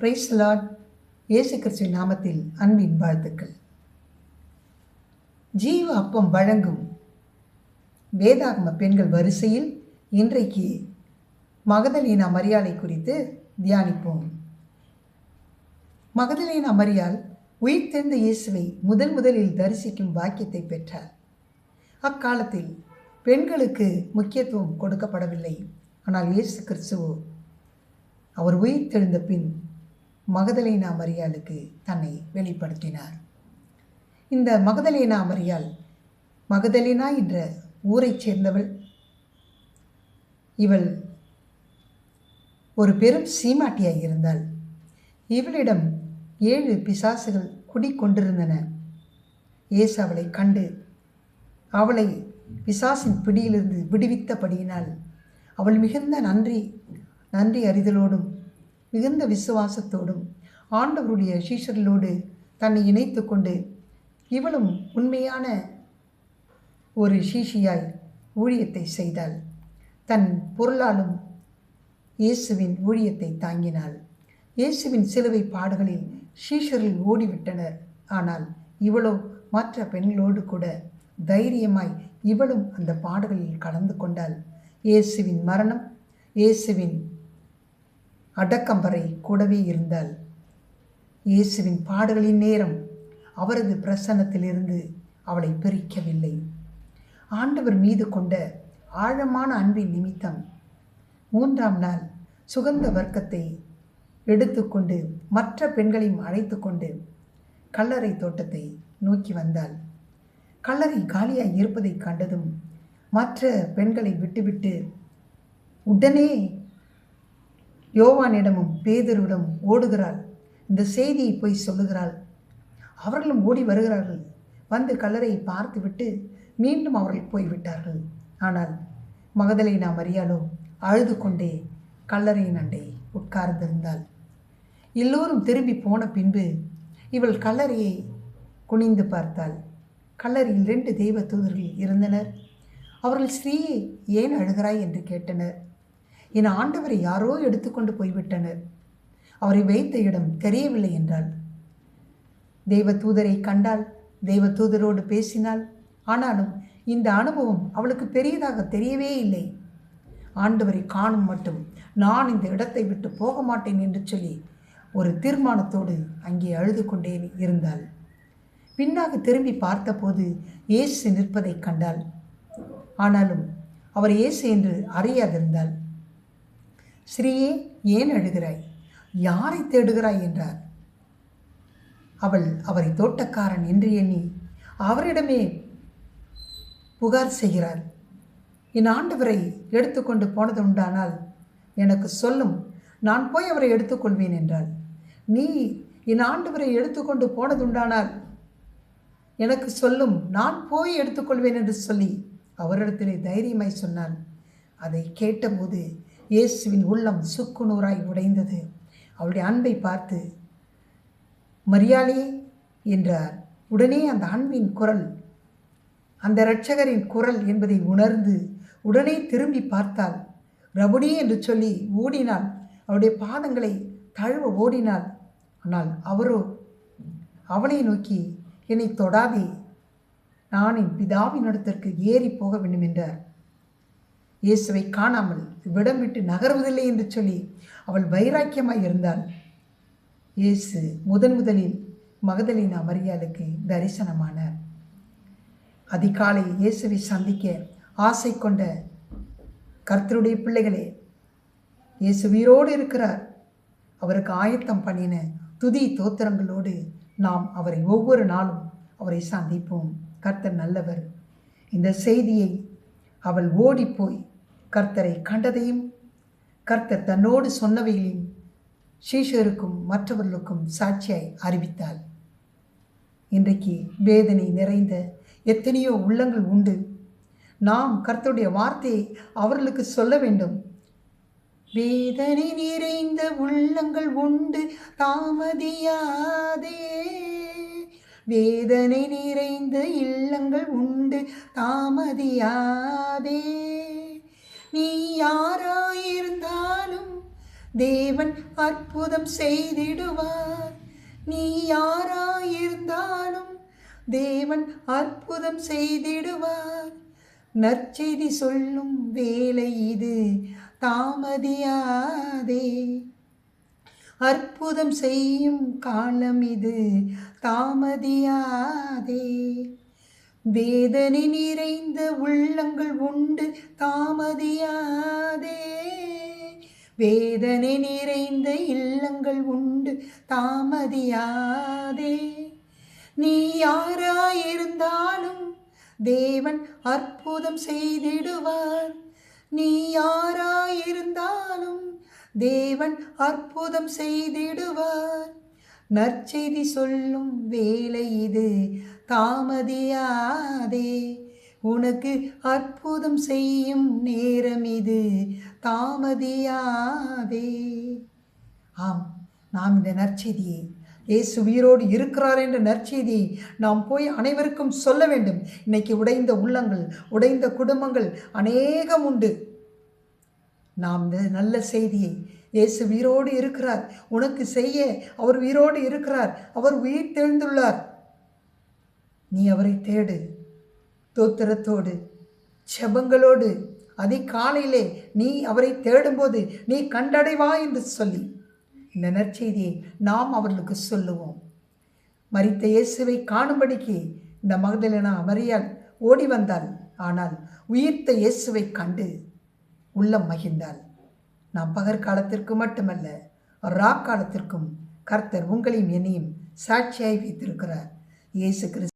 Price Lord இயேசு கிறிஸ்துவின் நாமத்தில் அன்பின் வாழ்த்துக்கள். ஜீவ அப்பம் வழங்கும் வேதாகம பெண்கள் வரிசையில் இன்றைக்கு மகதலீனா மரியாதை குறித்து தியானிப்போம். மகதலேனா மரியாள் உயிர்த்தெழுந்த இயேசுவை முதன் முதலில் தரிசிக்கும் வாக்கியத்தை பெற்றார். அக்காலத்தில் பெண்களுக்கு முக்கியத்துவம் கொடுக்கப்படவில்லை. ஆனால் இயேசு கிறிஸ்துவோ அவர் உயிர்த்தெழுந்த பின் மகதலேனா மரியாளுக்கு தன்னை வெளிப்படுத்தினார். இந்த மகதலேனா மரியாள் மகதலேனா என்ற ஊரைச் சேர்ந்தவள். இவள் ஒரு பெரும் சீமாட்டியாக இருந்தாள். இவளிடம் ஏழு பிசாசுகள் குடிக்கொண்டிருந்தன. இயேசு அவளை கண்டு அவளை பிசாசின் பிடியிலிருந்து விடுவித்தபடியினால் அவள் மிகுந்த நன்றி நன்றி அறிதலோடும் மிகுந்த விசுவாசத்தோடும் ஆண்டவருடைய சீஷர்களோடு தன்னை இணைத்து கொண்டு இவளும் உண்மையான ஒரு சீஷியாய் ஊழியத்தை செய்தாள். தன் பொருளாலும் இயேசுவின் ஊழியத்தை தாங்கினாள். இயேசுவின் சிலுவை பாடுகளில் ஷீஷரில் ஓடிவிட்டனர். ஆனால் இவளோ மற்ற பெண்களோடு கூட தைரியமாய் இவளும் அந்த பாடுகளில் கலந்து கொண்டாள். இயேசுவின் மரணம் இயேசுவின் அடக்கம் வரை கூடவே இருந்தாள். இயேசுவின் பாடுகளின் நேரம் அவரது பிரசன்னத்திலிருந்து அவளை பிரிக்கவில்லை. ஆண்டவர் மீது கொண்ட ஆழமான அன்பின் நிமித்தம் மூன்றாம் நாள் சுகந்த வர்க்கத்தை எடுத்துக்கொண்டு மற்ற பெண்களையும் அழைத்து கொண்டு கல்லறை தோட்டத்தை நோக்கி வந்தாள். கல்லறை காலியாக இருப்பதை கண்டதும் மற்ற பெண்களை விட்டுவிட்டு உடனே யோவானிடமும் பேதருவிடம் ஓடுகிறாள். இந்த செய்தியை போய் சொல்லுகிறாள். அவர்களும் ஓடி வருகிறார்கள். வந்து கல்லறையை பார்த்துவிட்டு மீண்டும் அவர்கள் போய்விட்டார்கள். ஆனால் மகதலேனா மரியாளோ அழுது கொண்டே கல்லறையின் அண்டை உட்கார்ந்திருந்தாள். எல்லோரும் திரும்பி போன பின்பு இவள் கல்லறையை குனிந்து பார்த்தாள். கல்லறையில் ரெண்டு தெய்வ தூதர்கள் இருந்தனர். அவர்கள் ஸ்ரீயை ஏன் அழுகிறாய்? என்று கேட்டனர். என் ஆண்டவரை யாரோ எடுத்துக்கொண்டு போய்விட்டனர். அவரை வைத்த இடம் தெரியவில்லை என்றாள். தெய்வ தூதரை கண்டால் தெய்வ தூதரோடு பேசினாள் ஆனாலும் இந்த அனுபவம் அவளுக்கு பெரியதாக தெரியவே இல்லை. ஆண்டவரை காணும் மட்டும் நான் இந்த இடத்தை விட்டு போக மாட்டேன் என்று சொல்லி ஒரு தீர்மானத்தோடு அங்கே அழுது கொண்டே இருந்தாள். பின்னாக திரும்பி பார்த்தபோது இயேசு நிற்பதை கண்டாள். ஆனாலும் அவர் இயேசு என்று அறியாதிருந்தாள். ஸ்ரீயே ஏன் அழுகிறாய்? யாரை தேடுகிறாய் என்றார். அவள் அவரை தோட்டக்காரன் என்று எண்ணி அவரிடமே புகார் செய்கிறாள். என் ஆண்டவரை எடுத்துக்கொண்டு போனது உண்டானால் எனக்கு சொல்லும் நான் போய் அவரை எடுத்துக்கொள்வேன் என்றாள். நீ என் ஆண்டவரை எடுத்துக்கொண்டு போனதுண்டானால் எனக்கு சொல்லும் நான் போய் எடுத்துக்கொள்வேன் என்று சொல்லி அவரிடத்திலே தைரியமாய் சொன்னாள் அதை கேட்டபோது இயேசுவின் உள்ளம் சுக்குநூறாய் உடைந்தது. அவளுடைய அன்பை பார்த்து மரியாளே என்றார். உடனே அந்த அன்பின் குரல் அந்த இரட்சகரின் குரல் என்பதை உணர்ந்து உடனே திரும்பி பார்த்தாள். ரபுடி என்று சொல்லி ஓடினாள். அவருடைய பாதங்களை தழுவ ஓடினாள். ஆனால் அவரோ அவளை நோக்கி என்னை தொடாதே. நான் என் பிதாவின் இடத்திற்கு ஏறி போக வேண்டும் என்றார் இயேசுவை காணாமல் இவ்விடம் விட்டு நகர்வதில்லை என்று சொல்லி அவள் வைராக்கியமாய் இருந்தாள். இயேசு முதன் முதலில் மகதலினா மரியாளுக்கு தரிசனமானார். அதிகாலை இயேசுவை சந்திக்க ஆசை கொண்ட கர்த்தருடைய பிள்ளைகளே இயேசு உயிரோடு இருக்கிறார். அவருக்கு ஆயத்தம் பண்ணின துதி தோத்திரங்களோடு நாம் அவரை ஒவ்வொரு நாளும் அவரை சந்திப்போம். கர்த்தர் நல்லவர். இந்த செய்தியை அவள் ஓடிப்போய் கர்த்தரை கண்டதையும் கர்த்தர் தன்னோடு சொன்னவைகளையும் சீஷருக்கும் மற்றவர்களுக்கும் சாட்சியாய் அறிவித்தாள் இன்றைக்கு வேதனை நிறைந்த எத்தனையோ உள்ளங்கள் உண்டு. நாம் கர்த்தருடைய வார்த்தையை அவர்களுக்கு சொல்ல வேண்டும். வேதனை நிறைந்த உள்ளங்கள் உண்டு தாமதியாதே. வேதனை நிறைந்த இல்லங்கள் உண்டு தாமதியாதே. நீ யாராயிருந்தாலும் தேவன் அற்புதம் செய்திடுவார். நீ யாராயிருந்தாலும் தேவன் அற்புதம் செய்திடுவார். நற்செய்தி சொல்லும் வேலை இது தாமதியாதே. அற்புதம் செய்யும் காலம் இது தாமதியாதே. வேதனை நிறைந்த உள்ளங்கள் உண்டு தாமதியாதே. வேதனை நிறைந்த இல்லங்கள் உண்டு தாமதியாதே. நீ யாராயிருந்தாலும் தேவன் அற்புதம் செய்திடுவார். நீ யாராயிருந்தாலும் தேவன் அற்புதம் செய்திடுவார். நற்செய்தி சொல்லும் வேலை இது தாமதியாதே. உனக்கு அற்புதம் செய்யும் நேரம் இது தாமதியாதே. ஆம் நாம் இந்த நற்செய்தியை இயேசு உயிரோடு இருக்கிறார் என்ற நற்செய்தியை நாம் போய் அனைவருக்கும் சொல்ல வேண்டும். இன்னைக்கு உடைந்த உள்ளங்கள் உடைந்த குடும்பங்கள் அநேகம் உண்டு. நாம் நல்ல செய்தியை. இயேசு உயிரோடு இருக்கிறார். உனக்கு செய்ய அவர் உயிரோடு இருக்கிறார். அவர் உயிர் தெழுந்துள்ளார். நீ அவரை தேடு. தோத்திரத்தோடு செபங்களோடு. அதிகாலையிலே நீ அவரை தேடும்போது நீ கண்டடைவா என்று சொல்லி. இந்த நற்செய்தியை நாம் அவர்களுக்கு சொல்லுவோம். மறித்த இயேசுவை காணும்படிக்கு இந்த மகதலினா மரியாள் ஓடி வந்தாள். ஆனால் உயிர்த்த இயேசுவை கண்டு உள்ளம் மகிழ்ந்தாள். நாம் பகற்காலத்திற்கு மட்டுமல்ல ராக்காலத்திற்கும் கர்த்தர் உங்களையும் என்னையும் சாட்சியாய் வைத்திருக்கிறார். இயேசு கிறிஸ்து